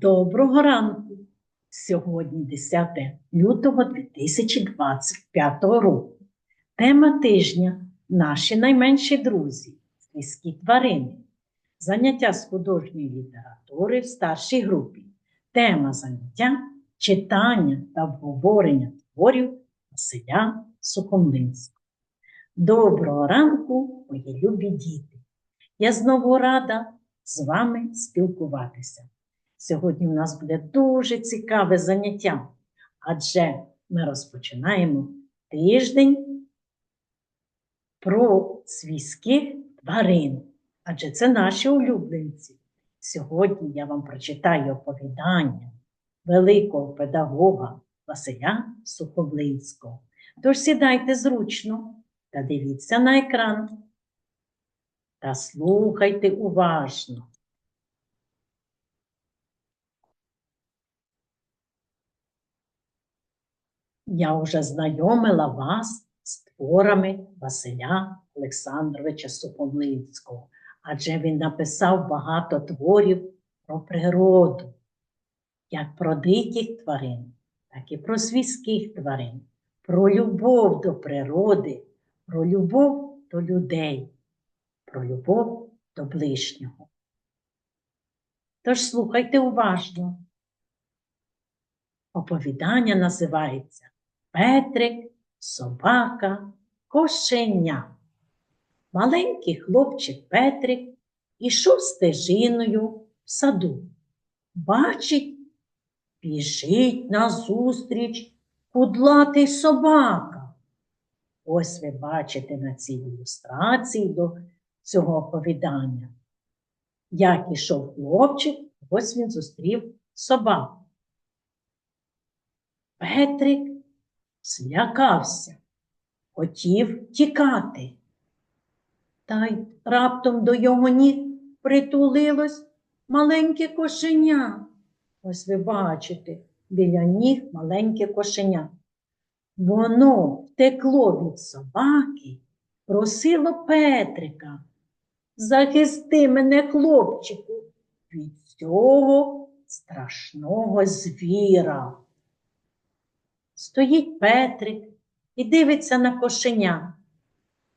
Доброго ранку! Сьогодні 10 лютого 2025 року. Тема тижня Наші найменші друзі, свійські тварини. Заняття з художньої літератури в старшій групі. Тема заняття читання та обговорення творів Василя Сухомлинського. Доброго ранку, мої любі діти! Я знову рада з вами спілкуватися. Сьогодні у нас буде дуже цікаве заняття, адже ми розпочинаємо тиждень про свійських тварин, адже це наші улюбленці. Сьогодні я вам прочитаю оповідання великого педагога Василя Сухоблинського. Тож сідайте зручно та дивіться на екран та слухайте уважно. Я вже знайомила вас з творами Василя Олександровича Сухомлинського, адже він написав багато творів про природу, як про диких тварин, так і про свійських тварин, про любов до природи, про любов до людей, про любов до ближнього. Тож слухайте уважно. Оповідання називається Петрик, собака, кошеня. Маленький хлопчик Петрик ішов стежиною в саду. Бачить, біжить назустріч кудлатий собака. Ось ви бачите на цій ілюстрації до цього оповідання. Як ішов хлопчик, ось він зустрів собаку. Петрик злякався, хотів тікати. Та й раптом до його ніг притулилось маленьке кошеня. Ось ви бачите, біля ніг маленьке кошеня. Воно втекло від собаки, просило Петрика. Захисти мене, хлопчику, від цього страшного звіра. Стоїть Петрик і дивиться на кошеня,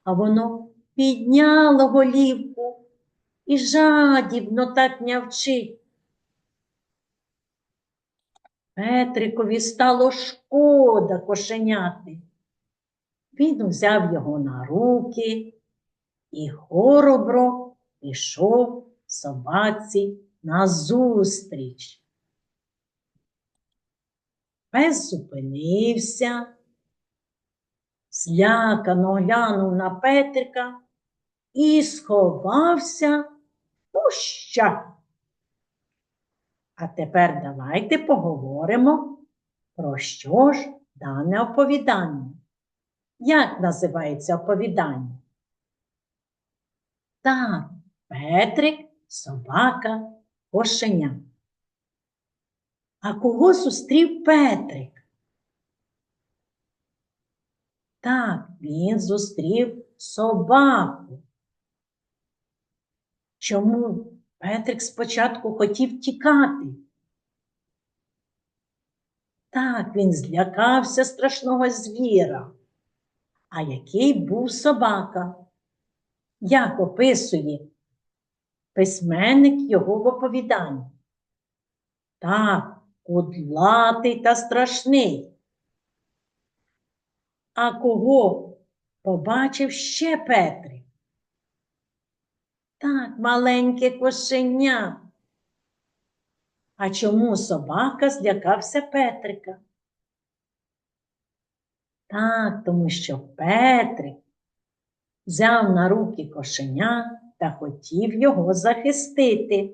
а воно підняло голівку і жадібно так нявчить. Петрикові стало шкода кошеняти. Він узяв його на руки і хоробро пішов собаці назустріч. Пес зупинився, злякано глянув на Петрика і сховався в кущах. А тепер давайте поговоримо, про що ж дане оповідання. Як називається оповідання? Так, Петрик, собака, кошеня. А кого зустрів Петрик? Так, він зустрів собаку. Чому Петрик спочатку хотів тікати? Так, він злякався страшного звіра. А який був собака? Як описує письменник його в оповіданні? Так, кудлатий та страшний. А кого побачив ще Петрик? Так, маленьке кошеня. А чому собака злякався Петрика? Так, тому що Петрик взяв на руки кошеня та хотів його захистити.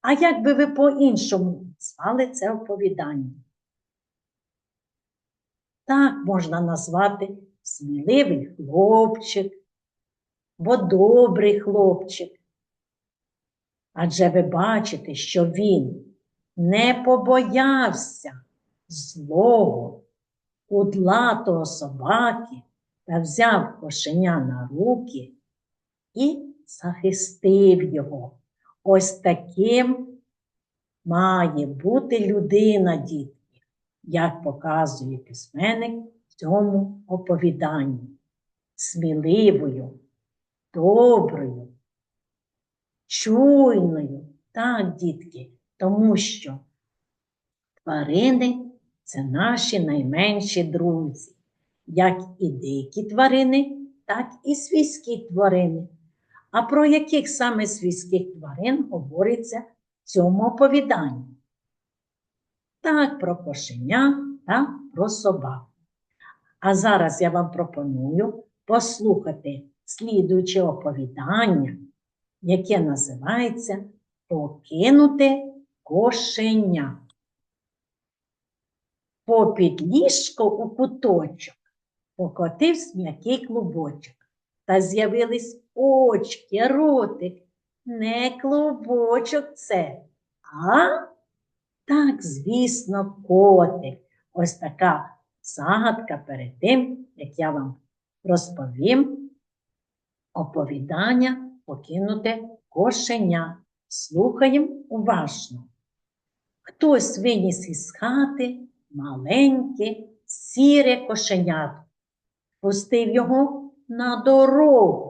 А як би ви по-іншому назвали це оповідання? Так можна назвати сміливий хлопчик, бо добрий хлопчик. Адже ви бачите, що він не побоявся злого, кудлатого собаки та взяв кошеня на руки і захистив його. Ось таким має бути людина, дітки, як показує письменник в цьому оповіданні. Сміливою, доброю, чуйною. Так, дітки, тому що тварини це наші найменші друзі, як і дикі тварини, так і свійські тварини. А про яких саме свійських тварин говориться цьому оповіданні? Так, про кошеня та про собаку. А зараз я вам пропоную послухати слідуюче оповідання, яке називається Покинуте кошеня. Попід ліжко у куточок покотився м'який клубочок, та з'явились очки, ротик. Не клубочок це, а так, звісно, котик. Ось така загадка перед тим, як я вам розповім оповідання покинуте кошеня. Слухаємо уважно. Хтось виніс із хати маленьке сіре кошенятко, пустив його на дорогу.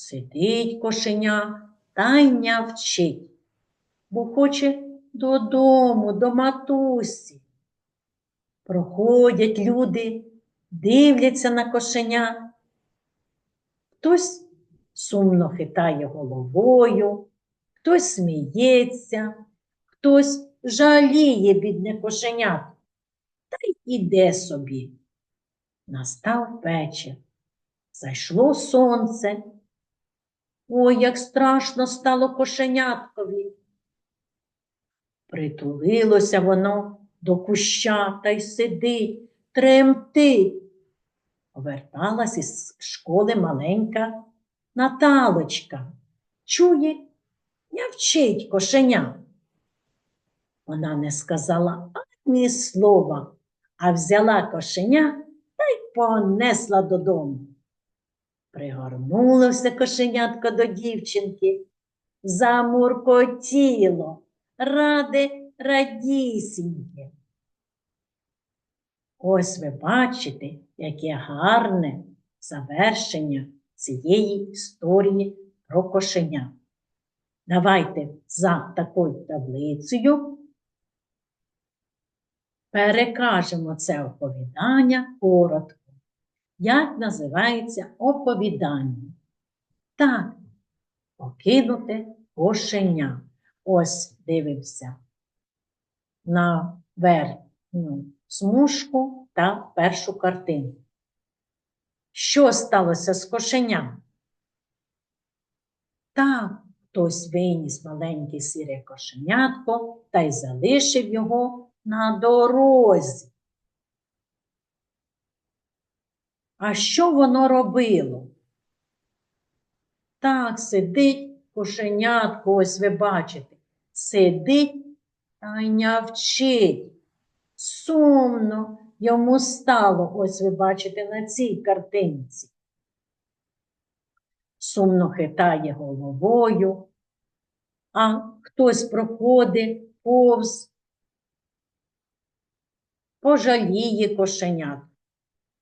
Сидить кошеня та й нявчить, бо хоче додому, до матусі. Проходять люди, дивляться на кошеня. Хтось сумно хитає головою, хтось сміється, хтось жаліє бідне кошенят та й іде собі. Настав вечір, зайшло сонце. Ой, як страшно стало кошеняткові. Притулилося воно до куща та й сидить, тремтить. Поверталась із школи маленька Наталочка. Чує, нявчить кошеня. Вона не сказала ані слова, а взяла кошеня та й понесла додому. Пригорнулося кошенятко до дівчинки, замуркотіло, раде радісіньке. Ось ви бачите, яке гарне завершення цієї історії про кошеня. Давайте за такою таблицею перекажемо це оповідання коротко. Як називається оповідання? Так, покинуте кошеня. Ось дивимося на верхню смужку та першу картину. Що сталося з кошеням? Так, хтось виніс маленьке сіре кошенятко та й залишив його на дорозі. А що воно робило? Так, сидить кошенятко, ось ви бачите, сидить та й нявчить. Сумно йому стало, ось ви бачите на цій картинці. Сумно хитає головою, а хтось проходить повз, пожаліє кошенят,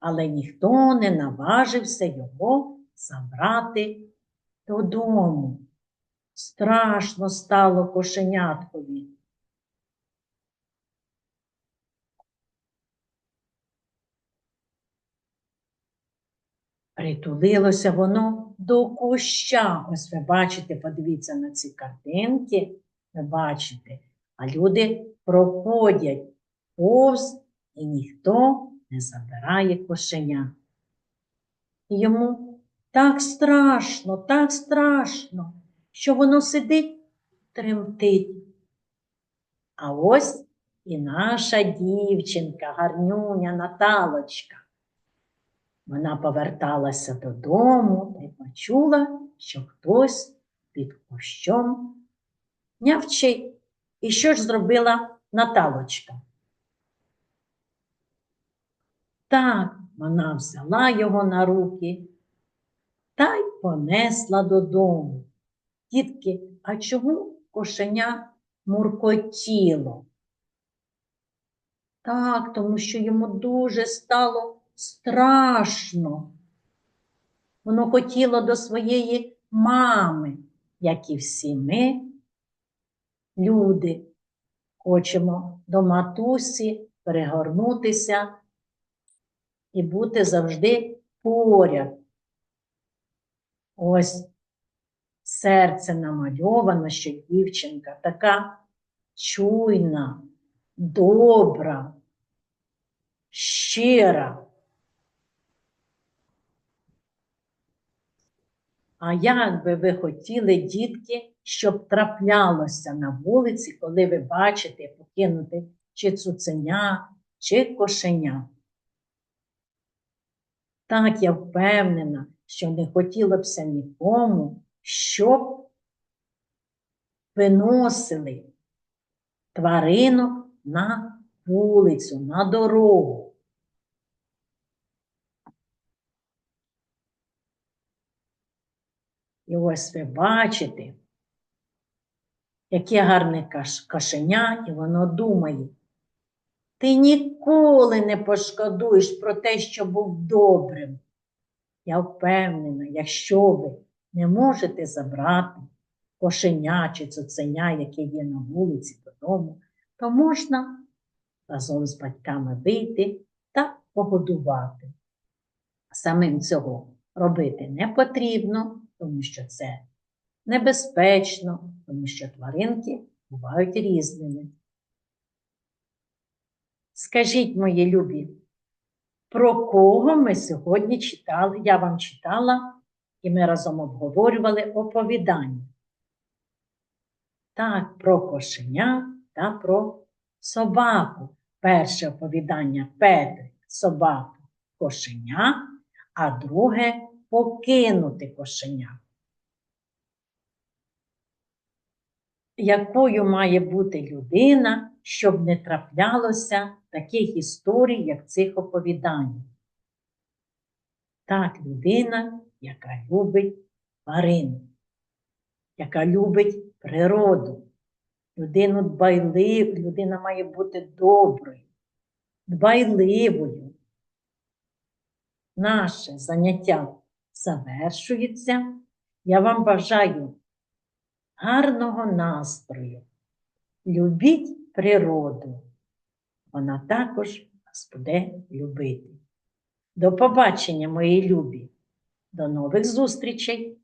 але ніхто не наважився його забрати додому. Страшно стало кошеняткові. Притулилося воно до куща. Ось ви бачите, подивіться на ці картинки, ви бачите, а люди проходять повз і ніхто не забирає кошеня. Йому так страшно, так страшно, що воно сидить, тремтить. А ось і наша дівчинка, гарнюня Наталочка. Вона поверталася додому та й почула, що хтось під кущом нявчить. І що ж зробила Наталочка? Так, вона взяла його на руки та й понесла додому. Дітки, а чому кошеня муркотіло. Так, тому що йому дуже стало страшно. Воно хотіло до своєї мами, як і всі ми, люди, хочемо до матусі перегорнутися і бути завжди поряд. Ось серце намальовано, що дівчинка така чуйна, добра, щира. А як би ви хотіли, дітки, щоб траплялося на вулиці, коли ви бачите покинути чи цуценя, чи кошеня? Так, я впевнена, що не хотілося б нікому, щоб виносили тваринок на вулицю, на дорогу. І ось ви бачите, яке гарне каш- кошеня, і воно думає. Ти ніколи не пошкодуєш про те, що був добрим. Я впевнена, якщо ви не можете забрати кошеня чи цуценя, яке є на вулиці додому, то можна разом з батьками вийти та погодувати. Самим цього робити не потрібно, тому що це небезпечно, тому що тваринки бувають різними. Скажіть, мої любі, про кого ми сьогодні читали? Я вам читала, і ми разом обговорювали оповідання. Так, про кошеня та про собаку. Перше оповідання Петрик, собака, кошеня, а друге покинути кошеня. Якою має бути людина, щоб не траплялося таких історій, як цих оповідань? Так, людина, яка любить тварин, яка любить природу. Людину дбайлив, людина має бути доброю, дбайливою. Наше заняття завершується. Я вам бажаю гарного настрою. Любіть природу. Вона також вас буде любити. До побачення, мої любі. До нових зустрічей!